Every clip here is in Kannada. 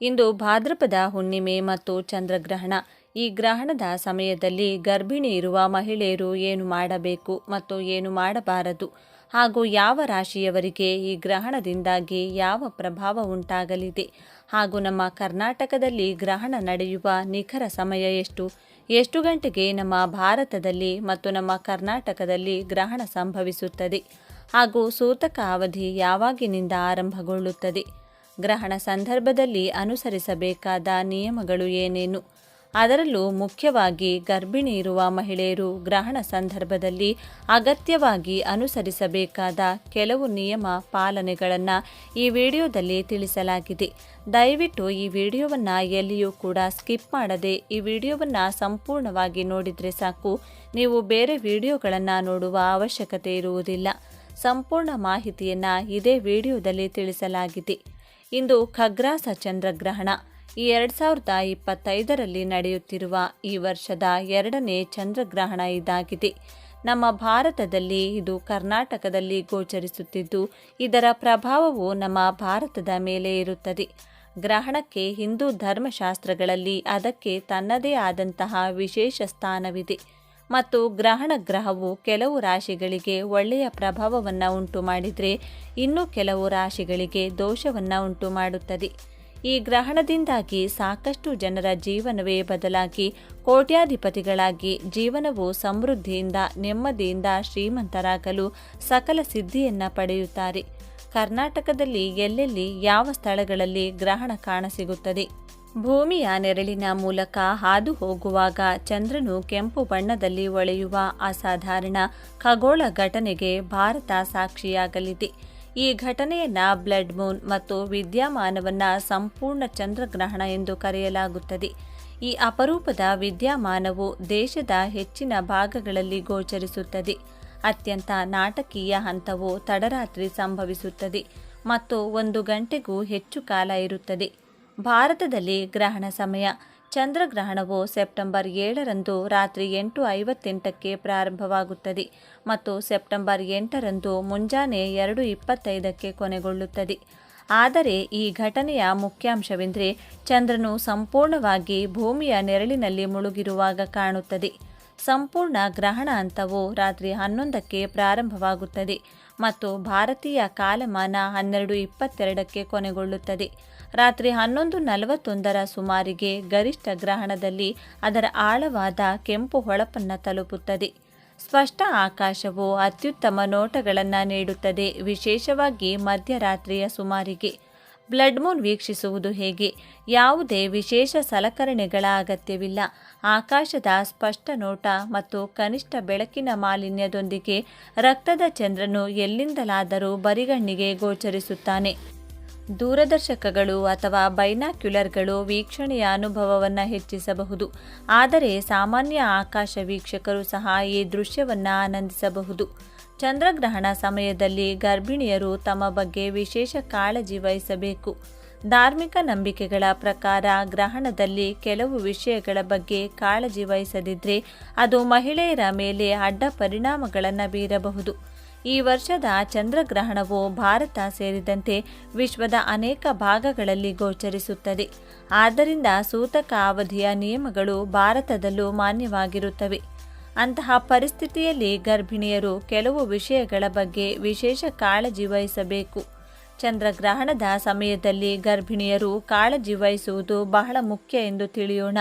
ಇಂದು ಭಾದ್ರಪದ ಹುಣ್ಣಿಮೆ ಮತ್ತು ಚಂದ್ರಗ್ರಹಣ. ಈ ಗ್ರಹಣದ ಸಮಯದಲ್ಲಿ ಗರ್ಭಿಣಿ ಇರುವ ಮಹಿಳೆಯರು ಏನು ಮಾಡಬೇಕು ಮತ್ತು ಏನು ಮಾಡಬಾರದು? ಹಾಗೂ ಯಾವ ರಾಶಿಯವರಿಗೆ ಈ ಗ್ರಹಣದಿಂದಾಗಿ ಯಾವ ಪ್ರಭಾವ ಉಂಟಾಗಲಿದೆ? ಹಾಗೂ ನಮ್ಮ ಕರ್ನಾಟಕದಲ್ಲಿ ಗ್ರಹಣ ನಡೆಯುವ ನಿಖರ ಸಮಯ ಎಷ್ಟು? ಎಷ್ಟು ಗಂಟೆಗೆ ನಮ್ಮ ಭಾರತದಲ್ಲಿ ಮತ್ತು ನಮ್ಮ ಕರ್ನಾಟಕದಲ್ಲಿ ಗ್ರಹಣ ಸಂಭವಿಸುತ್ತದೆ? ಹಾಗೂ ಸೂತಕ ಅವಧಿ ಯಾವಾಗಿನಿಂದ ಆರಂಭಗೊಳ್ಳುತ್ತದೆ? ಗ್ರಹಣ ಸಂದರ್ಭದಲ್ಲಿ ಅನುಸರಿಸಬೇಕಾದ ನಿಯಮಗಳು ಏನೇನು? ಅದರಲ್ಲೂ ಮುಖ್ಯವಾಗಿ ಗರ್ಭಿಣಿ ಇರುವ ಮಹಿಳೆಯರು ಗ್ರಹಣ ಸಂದರ್ಭದಲ್ಲಿ ಅಗತ್ಯವಾಗಿ ಅನುಸರಿಸಬೇಕಾದ ಕೆಲವು ನಿಯಮ ಪಾಲನೆಗಳನ್ನು ಈ ವಿಡಿಯೋದಲ್ಲಿ ತಿಳಿಸಲಾಗಿದೆ. ದಯವಿಟ್ಟು ಈ ವಿಡಿಯೋವನ್ನು ಎಲ್ಲಿಯೂ ಕೂಡ ಸ್ಕಿಪ್ ಮಾಡದೆ ಈ ವಿಡಿಯೋವನ್ನು ಸಂಪೂರ್ಣವಾಗಿ ನೋಡಿದರೆ ಸಾಕು. ನೀವು ಬೇರೆ ವಿಡಿಯೋಗಳನ್ನು ನೋಡುವ ಅವಶ್ಯಕತೆ ಇರುವುದಿಲ್ಲ. ಸಂಪೂರ್ಣ ಮಾಹಿತಿಯನ್ನು ಇದೇ ವಿಡಿಯೋದಲ್ಲಿ ತಿಳಿಸಲಾಗಿದೆ. ಇಂದು ಖಗ್ರಾಸ ಚಂದ್ರಗ್ರಹಣ. ಈ ಎರಡು ಸಾವಿರದ ಇಪ್ಪತ್ತೈದರಲ್ಲಿ ನಡೆಯುತ್ತಿರುವ ಈ ವರ್ಷದ ಎರಡನೇ ಚಂದ್ರಗ್ರಹಣ ಇದಾಗಿದೆ. ನಮ್ಮ ಭಾರತದಲ್ಲಿ ಇದು ಕರ್ನಾಟಕದಲ್ಲಿ ಗೋಚರಿಸುತ್ತಿದ್ದು, ಇದರ ಪ್ರಭಾವವು ನಮ್ಮ ಭಾರತದ ಮೇಲೆ ಇರುತ್ತದೆ. ಗ್ರಹಣಕ್ಕೆ ಹಿಂದೂ ಧರ್ಮಶಾಸ್ತ್ರಗಳಲ್ಲಿ ಅದಕ್ಕೆ ತನ್ನದೇ ಆದಂತಹ ವಿಶೇಷ ಸ್ಥಾನವಿದೆ. ಮತ್ತು ಗ್ರಹಣ ಗ್ರಹವು ಕೆಲವು ರಾಶಿಗಳಿಗೆ ಒಳ್ಳೆಯ ಪ್ರಭಾವವನ್ನು ಉಂಟು ಮಾಡಿದರೆ ಇನ್ನು ಕೆಲವು ರಾಶಿಗಳಿಗೆ ದೋಷವನ್ನು ಉಂಟು ಮಾಡುತ್ತದೆ. ಈ ಗ್ರಹಣದಿಂದಾಗಿ ಸಾಕಷ್ಟು ಜನರ ಜೀವನವೇ ಬದಲಾಗಿ ಕೋಟ್ಯಾಧಿಪತಿಗಳಾಗಿ ಜೀವನವು ಸಮೃದ್ಧಿಯಿಂದ, ನೆಮ್ಮದಿಯಿಂದ ಶ್ರೀಮಂತರಾಗಲು ಸಕಲ ಸಿದ್ಧಿಯನ್ನು ಪಡೆಯುತ್ತಾರೆ. ಕರ್ನಾಟಕದಲ್ಲಿ ಎಲ್ಲೆಲ್ಲಿ ಯಾವ ಸ್ಥಳಗಳಲ್ಲಿ ಗ್ರಹಣ ಕಾಣಸಿಗುತ್ತದೆ ಭೂಮಿಯ ನೆರಳಿನ ಮೂಲಕ ಹಾದು ಹೋಗುವಾಗ ಚಂದ್ರನು ಕೆಂಪು ಬಣ್ಣದಲ್ಲಿ ಒಳೆಯುವ ಅಸಾಧಾರಣ ಖಗೋಳ ಘಟನೆಗೆ ಭಾರತ ಸಾಕ್ಷಿಯಾಗಲಿದೆ. ಈ ಘಟನೆಯನ್ನ ಬ್ಲಡ್ ಮೂನ್ ಮತ್ತು ವಿದ್ಯಮಾನವನ್ನ ಸಂಪೂರ್ಣ ಚಂದ್ರಗ್ರಹಣ ಎಂದು ಕರೆಯಲಾಗುತ್ತದೆ. ಈ ಅಪರೂಪದ ವಿದ್ಯಮಾನವು ದೇಶದ ಹೆಚ್ಚಿನ ಭಾಗಗಳಲ್ಲಿ ಗೋಚರಿಸುತ್ತದೆ. ಅತ್ಯಂತ ನಾಟಕೀಯ ಹಂತವು ತಡರಾತ್ರಿ ಸಂಭವಿಸುತ್ತದೆ ಮತ್ತು ಒಂದು ಗಂಟೆಗೂ ಹೆಚ್ಚು ಕಾಲ ಇರುತ್ತದೆ. ಭಾರತದಲ್ಲಿ ಗ್ರಹಣ ಸಮಯ. ಚಂದ್ರಗ್ರಹಣವು ಸೆಪ್ಟೆಂಬರ್ ಏಳರಂದು ರಾತ್ರಿ ಎಂಟು ಐವತ್ತೆಂಟಕ್ಕೆ ಪ್ರಾರಂಭವಾಗುತ್ತದೆ ಮತ್ತು ಸೆಪ್ಟೆಂಬರ್ ಎಂಟರಂದು ಮುಂಜಾನೆ ಎರಡು ಇಪ್ಪತ್ತೈದಕ್ಕೆ ಕೊನೆಗೊಳ್ಳುತ್ತದೆ. ಆದರೆ ಈ ಘಟನೆಯ ಮುಖ್ಯಾಂಶವೆಂದರೆ, ಚಂದ್ರನು ಸಂಪೂರ್ಣವಾಗಿ ಭೂಮಿಯ ನೆರಳಿನಲ್ಲಿ ಮುಳುಗಿರುವಾಗ ಕಾಣುತ್ತದೆ. ಸಂಪೂರ್ಣ ಗ್ರಹಣ ಹಂತವು ರಾತ್ರಿ ಹನ್ನೊಂದಕ್ಕೆ ಪ್ರಾರಂಭವಾಗುತ್ತದೆ ಮತ್ತು ಭಾರತೀಯ ಕಾಲಮಾನ ಹನ್ನೆರಡು ಇಪ್ಪತ್ತೆರಡಕ್ಕೆ ಕೊನೆಗೊಳ್ಳುತ್ತದೆ. ರಾತ್ರಿ ಹನ್ನೊಂದು ನಲವತ್ತೊಂದರ ಸುಮಾರಿಗೆ ಗರಿಷ್ಠ ಗ್ರಹಣದಲ್ಲಿ ಅದರ ಆಳವಾದ ಕೆಂಪು ಹೊಳಪನ್ನು ತಲುಪುತ್ತದೆ. ಸ್ಪಷ್ಟ ಆಕಾಶವು ಅತ್ಯುತ್ತಮ ನೋಟಗಳನ್ನು ನೀಡುತ್ತದೆ, ವಿಶೇಷವಾಗಿ ಮಧ್ಯರಾತ್ರಿಯ ಸುಮಾರಿಗೆ. ಬ್ಲಡ್ ಮೂನ್ ವೀಕ್ಷಿಸುವುದು ಹೇಗೆ? ಯಾವುದೇ ವಿಶೇಷ ಸಲಕರಣೆಗಳ ಅಗತ್ಯವಿಲ್ಲ. ಆಕಾಶದ ಸ್ಪಷ್ಟ ನೋಟ ಮತ್ತು ಕನಿಷ್ಠ ಬೆಳಕಿನ ಮಾಲಿನ್ಯದೊಂದಿಗೆ ರಕ್ತದ ಚಂದ್ರನು ಎಲ್ಲಿಂದಲಾದರೂ ಬರಿಗಣ್ಣಿಗೆ ಗೋಚರಿಸುತ್ತಾನೆ. ದೂರದರ್ಶಕಗಳು ಅಥವಾ ಬೈನಾಕ್ಯುಲರ್ಗಳು ವೀಕ್ಷಣೆಯ ಅನುಭವವನ್ನು ಹೆಚ್ಚಿಸಬಹುದು. ಆದರೆ ಸಾಮಾನ್ಯ ಆಕಾಶ ವೀಕ್ಷಕರು ಸಹ ಈ ದೃಶ್ಯವನ್ನು ಆನಂದಿಸಬಹುದು. ಚಂದ್ರಗ್ರಹಣ ಸಮಯದಲ್ಲಿ ಗರ್ಭಿಣಿಯರು ತಮ್ಮ ಬಗ್ಗೆ ವಿಶೇಷ ಕಾಳಜಿ ವಹಿಸಬೇಕು. ಧಾರ್ಮಿಕ ನಂಬಿಕೆಗಳ ಪ್ರಕಾರ ಗ್ರಹಣದಲ್ಲಿ ಕೆಲವು ವಿಷಯಗಳ ಬಗ್ಗೆ ಕಾಳಜಿ ವಹಿಸದಿದ್ದರೆ ಅದು ಮಹಿಳೆಯರ ಮೇಲೆ ಅಡ್ಡ ಪರಿಣಾಮಗಳನ್ನು ಬೀರಬಹುದು. ಈ ವರ್ಷದ ಚಂದ್ರಗ್ರಹಣವು ಭಾರತ ಸೇರಿದಂತೆ ವಿಶ್ವದ ಅನೇಕ ಭಾಗಗಳಲ್ಲಿ ಗೋಚರಿಸುತ್ತದೆ. ಆದ್ದರಿಂದ ಸೂತಕ ಅವಧಿಯ ನಿಯಮಗಳು ಭಾರತದಲ್ಲೂ ಮಾನ್ಯವಾಗಿರುತ್ತವೆ. ಅಂತಹ ಪರಿಸ್ಥಿತಿಯಲ್ಲಿ ಗರ್ಭಿಣಿಯರು ಕೆಲವು ವಿಷಯಗಳ ಬಗ್ಗೆ ವಿಶೇಷ ಕಾಳಜಿ ವಹಿಸಬೇಕು. ಚಂದ್ರಗ್ರಹಣದ ಸಮಯದಲ್ಲಿ ಗರ್ಭಿಣಿಯರು ಕಾಳಜಿ ವಹಿಸುವುದು ಬಹಳ ಮುಖ್ಯ ಎಂದು ತಿಳಿಯೋಣ.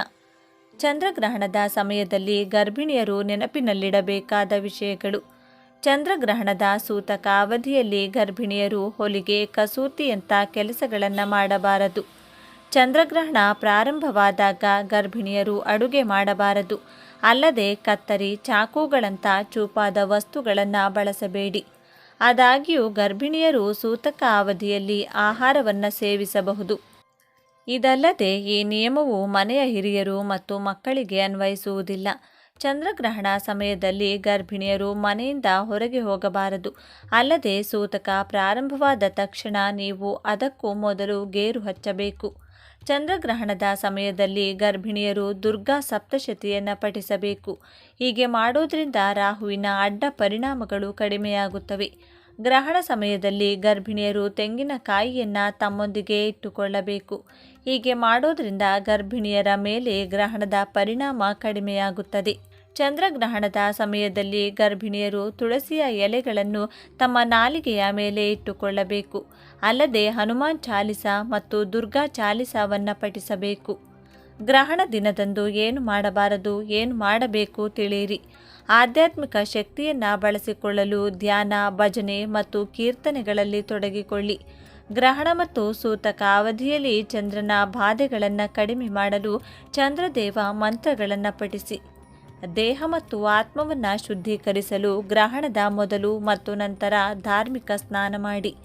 ಚಂದ್ರಗ್ರಹಣದ ಸಮಯದಲ್ಲಿ ಗರ್ಭಿಣಿಯರು ನೆನಪಿನಲ್ಲಿಡಬೇಕಾದ ವಿಷಯಗಳು. ಚಂದ್ರಗ್ರಹಣದ ಸೂತಕ ಅವಧಿಯಲ್ಲಿ ಗರ್ಭಿಣಿಯರು ಹೊಲಿಗೆ, ಕಸೂತಿಯಂಥ ಕೆಲಸಗಳನ್ನು ಮಾಡಬಾರದು. ಚಂದ್ರಗ್ರಹಣ ಪ್ರಾರಂಭವಾದಾಗ ಗರ್ಭಿಣಿಯರು ಅಡುಗೆ ಮಾಡಬಾರದು. ಅಲ್ಲದೆ ಕತ್ತರಿ, ಚಾಕುಗಳಂಥ ಚೂಪಾದ ವಸ್ತುಗಳನ್ನು ಬಳಸಬೇಡಿ. ಆದಾಗ್ಯೂ ಗರ್ಭಿಣಿಯರು ಸೂತಕ ಅವಧಿಯಲ್ಲಿ ಆಹಾರವನ್ನು ಸೇವಿಸಬಹುದು. ಇದಲ್ಲದೆ ಈ ನಿಯಮವು ಮನೆಯ ಹಿರಿಯರು ಮತ್ತು ಮಕ್ಕಳಿಗೆ ಅನ್ವಯಿಸುವುದಿಲ್ಲ. ಚಂದ್ರಗ್ರಹಣ ಸಮಯದಲ್ಲಿ ಗರ್ಭಿಣಿಯರು ಮನೆಯಿಂದ ಹೊರಗೆ ಹೋಗಬಾರದು. ಅಲ್ಲದೆ ಸೂತಕ ಪ್ರಾರಂಭವಾದ ತಕ್ಷಣ ನೀವು ಅದಕ್ಕೂ ಮೊದಲು ಗೇರು ಹಚ್ಚಬೇಕು. ಚಂದ್ರಗ್ರಹಣದ ಸಮಯದಲ್ಲಿ ಗರ್ಭಿಣಿಯರು ದುರ್ಗಾ ಸಪ್ತಶತಿಯನ್ನು ಪಠಿಸಬೇಕು. ಹೀಗೆ ಮಾಡೋದ್ರಿಂದ ರಾಹುವಿನ ಅಡ್ಡ ಪರಿಣಾಮಗಳು ಕಡಿಮೆಯಾಗುತ್ತವೆ. ಗ್ರಹಣ ಸಮಯದಲ್ಲಿ ಗರ್ಭಿಣಿಯರು ತೆಂಗಿನಕಾಯಿಯನ್ನು ತಮ್ಮೊಂದಿಗೆ ಇಟ್ಟುಕೊಳ್ಳಬೇಕು. ಹೀಗೆ ಮಾಡೋದ್ರಿಂದ ಗರ್ಭಿಣಿಯರ ಮೇಲೆ ಗ್ರಹಣದ ಪರಿಣಾಮ ಕಡಿಮೆಯಾಗುತ್ತದೆ. ಚಂದ್ರಗ್ರಹಣದ ಸಮಯದಲ್ಲಿ ಗರ್ಭಿಣಿಯರು ತುಳಸಿಯ ಎಲೆಗಳನ್ನು ತಮ್ಮ ನಾಲಿಗೆಯ ಮೇಲೆ ಇಟ್ಟುಕೊಳ್ಳಬೇಕು. ಅಲ್ಲದೆ ಹನುಮಾನ್ ಚಾಲಿಸ ಮತ್ತು ದುರ್ಗಾ ಚಾಲಿಸವನ್ನು ಪಠಿಸಬೇಕು. ಗ್ರಹಣ ದಿನದಂದು ಏನು ಮಾಡಬಾರದು, ಏನು ಮಾಡಬೇಕು ತಿಳಿಯಿರಿ. ಆಧ್ಯಾತ್ಮಿಕ ಶಕ್ತಿಯನ್ನು ಬಳಸಿಕೊಳ್ಳಲು ಧ್ಯಾನ, ಭಜನೆ ಮತ್ತು ಕೀರ್ತನೆಗಳಲ್ಲಿ ತೊಡಗಿಕೊಳ್ಳಿ. ಗ್ರಹಣ ಮತ್ತು ಸೂತಕ ಅವಧಿಯಲ್ಲಿ ಚಂದ್ರನ ಬಾಧೆಗಳನ್ನು ಕಡಿಮೆ ಮಾಡಲು ಚಂದ್ರದೇವ ಮಂತ್ರಗಳನ್ನು ಪಠಿಸಿ. ದೇಹ ಮತ್ತು ಆತ್ಮವನ್ನು ಶುದ್ಧೀಕರಿಸಲು ಗ್ರಹಣದ ಮೊದಲು ಮತ್ತು ನಂತರ ಧಾರ್ಮಿಕ ಸ್ನಾನ ಮಾಡಿ.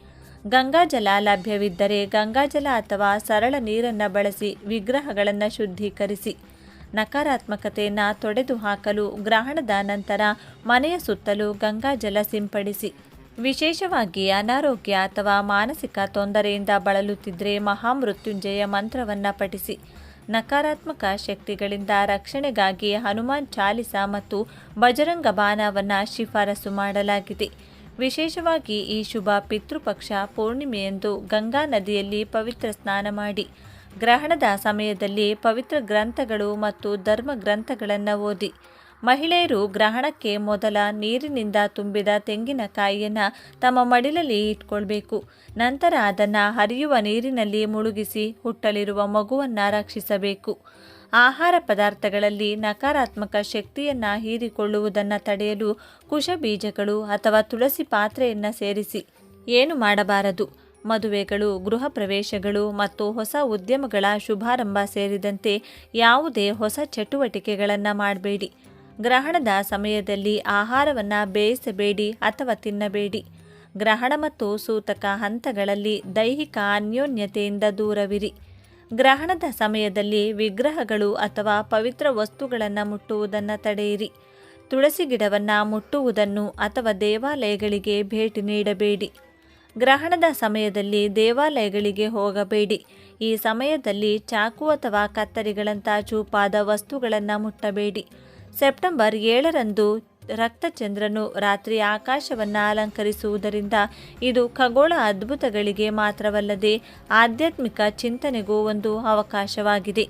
ಗಂಗಾಜಲ ಲಭ್ಯವಿದ್ದರೆ ಗಂಗಾಜಲ ಅಥವಾ ಸರಳ ನೀರನ್ನು ಬಳಸಿ ವಿಗ್ರಹಗಳನ್ನು ಶುದ್ಧೀಕರಿಸಿ. ನಕಾರಾತ್ಮಕತೆಯನ್ನು ತೊಡೆದು ಹಾಕಲು ಗ್ರಹಣದ ನಂತರ ಮನೆಯ ಸುತ್ತಲೂ ಗಂಗಾಜಲ ಸಿಂಪಡಿಸಿ. ವಿಶೇಷವಾಗಿ ಅನಾರೋಗ್ಯ ಅಥವಾ ಮಾನಸಿಕ ತೊಂದರೆಯಿಂದ ಬಳಲುತ್ತಿದ್ದರೆ ಮಹಾಮೃತ್ಯುಂಜಯ ಮಂತ್ರವನ್ನು ಪಠಿಸಿ. ನಕಾರಾತ್ಮಕ ಶಕ್ತಿಗಳಿಂದ ರಕ್ಷಣೆಗಾಗಿ ಹನುಮಾನ್ ಚಾಲಿಸ ಮತ್ತು ಬಜರಂಗ ಬಾಣವನ್ನು ಶಿಫಾರಸು ಮಾಡಲಾಗಿದೆ. ವಿಶೇಷವಾಗಿ ಈ ಶುಭ ಪಿತೃಪಕ್ಷ ಪೂರ್ಣಿಮೆಯಂದು ಗಂಗಾ ನದಿಯಲ್ಲಿ ಪವಿತ್ರ ಸ್ನಾನ ಮಾಡಿ. ಗ್ರಹಣದ ಸಮಯದಲ್ಲಿ ಪವಿತ್ರ ಗ್ರಂಥಗಳು ಮತ್ತು ಧರ್ಮ ಗ್ರಂಥಗಳನ್ನು ಓದಿ. ಮಹಿಳೆಯರು ಗ್ರಹಣಕ್ಕೆ ಮೊದಲ ನೀರಿನಿಂದ ತುಂಬಿದ ತೆಂಗಿನಕಾಯಿಯನ್ನು ತಮ್ಮ ಮಡಿಲಲ್ಲಿ ಇಟ್ಕೊಳ್ಬೇಕು. ನಂತರ ಅದನ್ನು ಹರಿಯುವ ನೀರಿನಲ್ಲಿ ಮುಳುಗಿಸಿ ಹುಟ್ಟಲಿರುವ ಮಗುವನ್ನು ರಕ್ಷಿಸಬೇಕು. ಆಹಾರ ಪದಾರ್ಥಗಳಲ್ಲಿ ನಕಾರಾತ್ಮಕ ಶಕ್ತಿಯನ್ನು ಹೀರಿಕೊಳ್ಳುವುದನ್ನು ತಡೆಯಲು ಕುಶಬೀಜಗಳು ಅಥವಾ ತುಳಸಿ ಪಾತ್ರೆಯನ್ನು ಸೇರಿಸಿ. ಏನು ಮಾಡಬಾರದು? ಮದುವೆಗಳು, ಗೃಹ ಪ್ರವೇಶಗಳು ಮತ್ತು ಹೊಸ ಉದ್ಯಮಗಳ ಶುಭಾರಂಭ ಸೇರಿದಂತೆ ಯಾವುದೇ ಹೊಸ ಚಟುವಟಿಕೆಗಳನ್ನು ಮಾಡಬೇಡಿ. ಗ್ರಹಣದ ಸಮಯದಲ್ಲಿ ಆಹಾರವನ್ನು ಬೇಯಿಸಬೇಡಿ ಅಥವಾ ತಿನ್ನಬೇಡಿ. ಗ್ರಹಣ ಮತ್ತು ಸೂತಕ ಹಂತಗಳಲ್ಲಿ ದೈಹಿಕ ಅನ್ಯೋನ್ಯತೆಯಿಂದ ದೂರವಿರಿ. ಗ್ರಹಣದ ಸಮಯದಲ್ಲಿ ವಿಗ್ರಹಗಳು ಅಥವಾ ಪವಿತ್ರ ವಸ್ತುಗಳನ್ನು ಮುಟ್ಟುವುದನ್ನು ತಡೆಯಿರಿ. ತುಳಸಿ ಗಿಡವನ್ನು ಮುಟ್ಟುವುದನ್ನು ಅಥವಾ ದೇವಾಲಯಗಳಿಗೆ ಭೇಟಿ ನೀಡಬೇಡಿ. ಗ್ರಹಣದ ಸಮಯದಲ್ಲಿ ದೇವಾಲಯಗಳಿಗೆ ಹೋಗಬೇಡಿ. ಈ ಸಮಯದಲ್ಲಿ ಚಾಕು ಅಥವಾ ಕತ್ತರಿಗಳಂಥ ಚೂಪಾದ ವಸ್ತುಗಳನ್ನು ಮುಟ್ಟಬೇಡಿ. ಸೆಪ್ಟೆಂಬರ್ ಏಳರಂದು ರಕ್ತಚಂದ್ರನು ರಾತ್ರಿ ಆಕಾಶವನ್ನು ಅಲಂಕರಿಸುವುದರಿಂದ ಇದು ಖಗೋಳ ಅದ್ಭುತಗಳಿಗೆ ಮಾತ್ರವಲ್ಲದೆ ಆಧ್ಯಾತ್ಮಿಕ ಚಿಂತನೆಗೂ ಒಂದು ಅವಕಾಶವಾಗಿದೆ.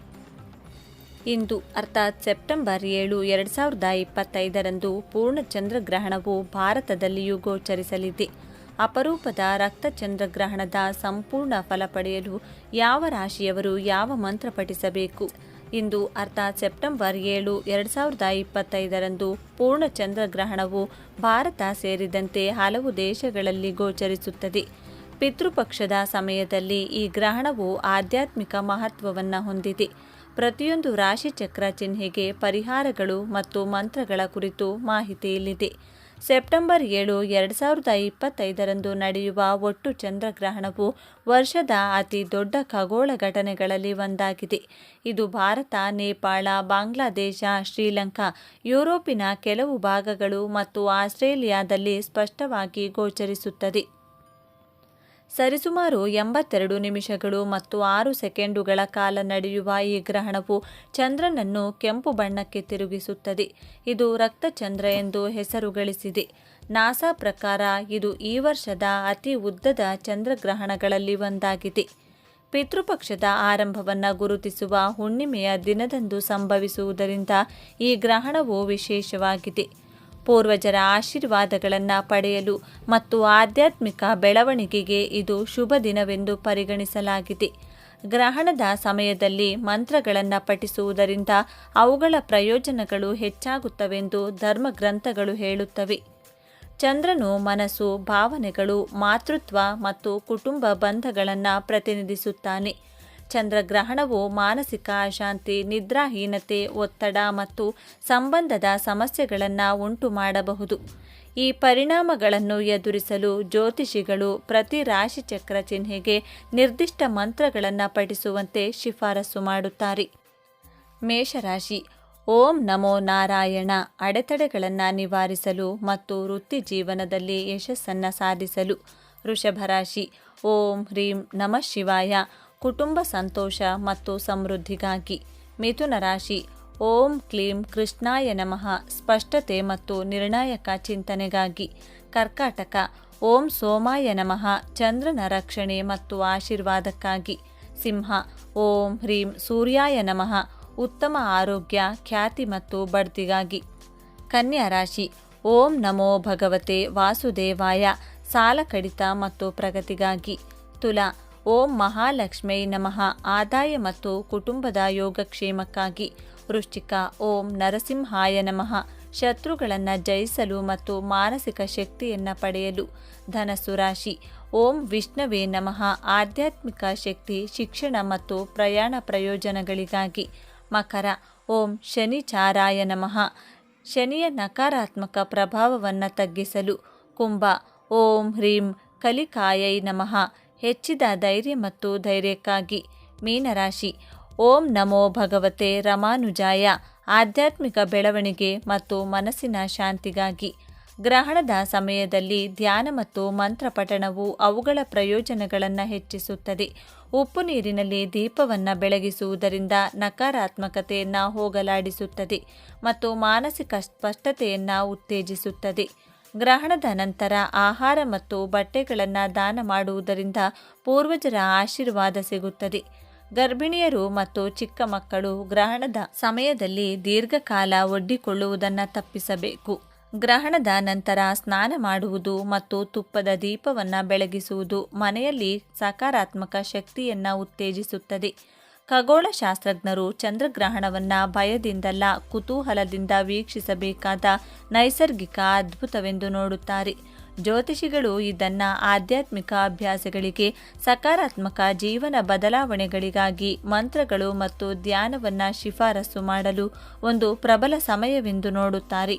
ಇಂದು ಅರ್ಥಾತ್ ಸೆಪ್ಟೆಂಬರ್ ಏಳು ಎರಡು ಸಾವಿರದ ಇಪ್ಪತ್ತೈದರಂದು ಪೂರ್ಣ ಚಂದ್ರಗ್ರಹಣವು ಭಾರತದಲ್ಲಿಯೂ ಗೋಚರಿಸಲಿದೆ. ಅಪರೂಪದ ರಕ್ತ ಚಂದ್ರಗ್ರಹಣದ ಸಂಪೂರ್ಣ ಫಲ ಪಡೆಯಲು ಯಾವ ರಾಶಿಯವರು ಯಾವ ಮಂತ್ರ ಪಠಿಸಬೇಕು? ಇಂದು ಅರ್ಥಾತ್ ಸೆಪ್ಟೆಂಬರ್ ಏಳು, ಎರಡು ಸಾವಿರದ ಇಪ್ಪತ್ತೈದರಂದು ಪೂರ್ಣ ಚಂದ್ರಗ್ರಹಣವು ಭಾರತ ಸೇರಿದಂತೆ ಹಲವು ದೇಶಗಳಲ್ಲಿ ಗೋಚರಿಸುತ್ತದೆ. ಪಿತೃಪಕ್ಷದ ಸಮಯದಲ್ಲಿ ಈ ಗ್ರಹಣವು ಆಧ್ಯಾತ್ಮಿಕ ಮಹತ್ವವನ್ನು ಹೊಂದಿದೆ. ಪ್ರತಿಯೊಂದು ರಾಶಿಚಕ್ರ ಚಿಹ್ನೆಗೆ ಪರಿಹಾರಗಳು ಮತ್ತು ಮಂತ್ರಗಳ ಕುರಿತು ಮಾಹಿತಿ ಇಲ್ಲಿದೆ ಸೆಪ್ಟೆಂಬರ್ ಏಳು, ಎರಡು ಸಾವಿರದ ಇಪ್ಪತ್ತೈದರಂದು ನಡೆಯುವ ಒಟ್ಟು ಚಂದ್ರಗ್ರಹಣವು ವರ್ಷದ ಅತಿ ದೊಡ್ಡ ಖಗೋಳ ಘಟನೆಗಳಲ್ಲಿ ಒಂದಾಗಿದೆ. ಇದು ಭಾರತ, ನೇಪಾಳ, ಬಾಂಗ್ಲಾದೇಶ, ಶ್ರೀಲಂಕಾ, ಯುರೋಪಿನ ಕೆಲವು ಭಾಗಗಳು ಮತ್ತು ಆಸ್ಟ್ರೇಲಿಯಾದಲ್ಲಿ ಸ್ಪಷ್ಟವಾಗಿ ಗೋಚರಿಸುತ್ತದೆ. ಸರಿಸುಮಾರು ಎಂಬತ್ತೆರಡು ನಿಮಿಷಗಳು ಮತ್ತು ಆರು ಸೆಕೆಂಡುಗಳ ಕಾಲ ನಡೆಯುವ ಈ ಗ್ರಹಣವು ಚಂದ್ರನನ್ನು ಕೆಂಪು ಬಣ್ಣಕ್ಕೆ ತಿರುಗಿಸುತ್ತದೆ. ಇದು ರಕ್ತಚಂದ್ರ ಎಂದು ಹೆಸರು ಗಳಿಸಿದೆ ನಾಸಾ ಪ್ರಕಾರ ಇದು ಈ ವರ್ಷದ ಅತಿ ಉದ್ದದ ಚಂದ್ರಗ್ರಹಣಗಳಲ್ಲಿ ಒಂದಾಗಿದೆ. ಪಿತೃಪಕ್ಷದ ಆರಂಭವನ್ನು ಗುರುತಿಸುವ ಹುಣ್ಣಿಮೆಯ ದಿನದಂದು ಸಂಭವಿಸುವುದರಿಂದ ಈ ಗ್ರಹಣವು ವಿಶೇಷವಾಗಿದೆ. ಪೂರ್ವಜರ ಆಶೀರ್ವಾದಗಳನ್ನು ಪಡೆಯಲು ಮತ್ತು ಆಧ್ಯಾತ್ಮಿಕ ಬೆಳವಣಿಗೆಗೆ ಇದು ಶುಭ ದಿನವೆಂದು ಪರಿಗಣಿಸಲಾಗಿದೆ. ಗ್ರಹಣದ ಸಮಯದಲ್ಲಿ ಮಂತ್ರಗಳನ್ನು ಪಠಿಸುವುದರಿಂದ ಅವುಗಳ ಪ್ರಯೋಜನಗಳು ಹೆಚ್ಚಾಗುತ್ತವೆಂದು ಧರ್ಮಗ್ರಂಥಗಳು ಹೇಳುತ್ತವೆ. ಚಂದ್ರನು ಮನಸ್ಸು, ಭಾವನೆಗಳು, ಮಾತೃತ್ವ ಮತ್ತು ಕುಟುಂಬ ಬಂಧಗಳನ್ನು ಪ್ರತಿನಿಧಿಸುತ್ತಾನೆ. ಚಂದ್ರಗ್ರಹಣವು ಮಾನಸಿಕ ಅಶಾಂತಿ, ನಿದ್ರಾಹೀನತೆ, ಒತ್ತಡ ಮತ್ತು ಸಂಬಂಧದ ಸಮಸ್ಯೆಗಳನ್ನು ಉಂಟು ಮಾಡಬಹುದು. ಈ ಪರಿಣಾಮಗಳನ್ನು ಎದುರಿಸಲು ಜ್ಯೋತಿಷಿಗಳು ಪ್ರತಿ ರಾಶಿಚಕ್ರ ಚಿಹ್ನೆಗೆ ನಿರ್ದಿಷ್ಟ ಮಂತ್ರಗಳನ್ನು ಪಠಿಸುವಂತೆ ಶಿಫಾರಸು ಮಾಡುತ್ತಾರೆ. ಮೇಷರಾಶಿ, ಓಂ ನಮೋ ನಾರಾಯಣ ಅಡೆತಡೆಗಳನ್ನು ನಿವಾರಿಸಲು ಮತ್ತು ವೃತ್ತಿ ಜೀವನದಲ್ಲಿ ಯಶಸ್ಸನ್ನು ಸಾಧಿಸಲು. ವೃಷಭರಾಶಿ, ಓಂ ಹ್ರೀಂ ನಮಃ ಶಿವಾಯ ಕುಟುಂಬ ಸಂತೋಷ ಮತ್ತು ಸಮೃದ್ಧಿಗಾಗಿ ಮಿಥುನ ರಾಶಿ. ಓಂ ಕ್ಲೀಂ ಕೃಷ್ಣಾಯ ನಮಃ. ಸ್ಪಷ್ಟತೆ ಮತ್ತು ನಿರ್ಣಾಯಕ ಚಿಂತನೆಗಾಗಿ ಕರ್ಕಾಟಕ. ಓಂ ಸೋಮಾಯ ನಮಃ. ಚಂದ್ರನ ರಕ್ಷಣೆ ಮತ್ತು ಆಶೀರ್ವಾದಕ್ಕಾಗಿ. ಸಿಂಹ. ಓಂ ಹ್ರೀಂ ಸೂರ್ಯಾಯ ನಮಃ. ಉತ್ತಮ ಆರೋಗ್ಯ, ಖ್ಯಾತಿ ಮತ್ತು ಬಡ್ತಿಗಾಗಿ. ಕನ್ಯಾ ರಾಶಿ. ಓಂ ನಮೋ ಭಗವತೆ ವಾಸುದೇವಾಯ. ಸಾಲ ಕಡಿತ ಮತ್ತು ಪ್ರಗತಿಗಾಗಿ. ತುಲಾ. ಓಂ ಮಹಾಲಕ್ಷ್ಮೈ ನಮಃ. ಆದಾಯ ಮತ್ತು ಕುಟುಂಬದ ಯೋಗಕ್ಷೇಮಕ್ಕಾಗಿ ವೃಶ್ಚಿಕ ಓಂ ನರಸಿಂಹಾಯ ನಮಃ. ಶತ್ರುಗಳನ್ನು ಜಯಿಸಲು ಮತ್ತು ಮಾನಸಿಕ ಶಕ್ತಿಯನ್ನು ಪಡೆಯಲು ಧನಸ್ಸು ರಾಶಿ. ಓಂ ವಿಷ್ಣುವೇ ನಮಃ. ಆಧ್ಯಾತ್ಮಿಕ ಶಕ್ತಿ, ಶಿಕ್ಷಣ ಮತ್ತು ಪ್ರಯಾಣ ಪ್ರಯೋಜನಗಳಿಗಾಗಿ ಮಕರ. ಓಂ ಶನಿಚಾರಾಯ ನಮಃ. ಶನಿಯ ನಕಾರಾತ್ಮಕ ಪ್ರಭಾವವನ್ನು ತಗ್ಗಿಸಲು ಕುಂಭ. ಓಂ ಹ್ರೀಂ ಕಲಿಕಾಯೈ ನಮಃ. ಹೆಚ್ಚಿದ ಧೈರ್ಯ ಮತ್ತು ಧೈರ್ಯಕ್ಕಾಗಿ. ಮೀನರಾಶಿ. ಓಂ ನಮೋ ಭಗವತೆ ರಮಾನುಜಾಯ. ಆಧ್ಯಾತ್ಮಿಕ ಬೆಳವಣಿಗೆ ಮತ್ತು ಮನಸ್ಸಿನ ಶಾಂತಿಗಾಗಿ. ಗ್ರಹಣದ ಸಮಯದಲ್ಲಿ ಧ್ಯಾನ ಮತ್ತು ಮಂತ್ರ ಪಠಣವು ಅವುಗಳ ಪ್ರಯೋಜನಗಳನ್ನು ಹೆಚ್ಚಿಸುತ್ತದೆ. ಉಪ್ಪು ನೀರಿನಲ್ಲಿ ದೀಪವನ್ನು ಬೆಳಗಿಸುವುದರಿಂದ ನಕಾರಾತ್ಮಕತೆಯನ್ನು ಹೋಗಲಾಡಿಸುತ್ತದೆ ಮತ್ತು ಮಾನಸಿಕ ಸ್ಪಷ್ಟತೆಯನ್ನು ಉತ್ತೇಜಿಸುತ್ತದೆ. ಗ್ರಹಣದ ನಂತರ ಆಹಾರ ಮತ್ತು ಬಟ್ಟೆಗಳನ್ನು ದಾನ ಮಾಡುವುದರಿಂದ ಪೂರ್ವಜರ ಆಶೀರ್ವಾದ ಸಿಗುತ್ತದೆ. ಗರ್ಭಿಣಿಯರು ಮತ್ತು ಚಿಕ್ಕ ಮಕ್ಕಳು ಗ್ರಹಣದ ಸಮಯದಲ್ಲಿ ದೀರ್ಘಕಾಲ ಒಡ್ಡಿಕೊಳ್ಳುವುದನ್ನು ತಪ್ಪಿಸಬೇಕು. ಗ್ರಹಣದ ನಂತರ ಸ್ನಾನ ಮಾಡುವುದು ಮತ್ತು ತುಪ್ಪದ ದೀಪವನ್ನು ಬೆಳಗಿಸುವುದು ಮನೆಯಲ್ಲಿ ಸಕಾರಾತ್ಮಕ ಶಕ್ತಿಯನ್ನು ಉತ್ತೇಜಿಸುತ್ತದೆ. ಖಗೋಳಶಾಸ್ತ್ರಜ್ಞರು ಚಂದ್ರಗ್ರಹಣವನ್ನು ಭಯದಿಂದಲ್ಲ ಕುತೂಹಲದಿಂದ ವೀಕ್ಷಿಸಬೇಕಾದ ನೈಸರ್ಗಿಕ ಅದ್ಭುತವೆಂದು ನೋಡುತ್ತಾರೆ. ಜ್ಯೋತಿಷಿಗಳು ಇದನ್ನು ಆಧ್ಯಾತ್ಮಿಕ ಅಭ್ಯಾಸಗಳಿಗೆ, ಸಕಾರಾತ್ಮಕ ಜೀವನ ಬದಲಾವಣೆಗಳಿಗಾಗಿ ಮಂತ್ರಗಳು ಮತ್ತು ಧ್ಯಾನವನ್ನು ಶಿಫಾರಸು ಮಾಡಲು ಒಂದು ಪ್ರಬಲ ಸಮಯವೆಂದು ನೋಡುತ್ತಾರೆ.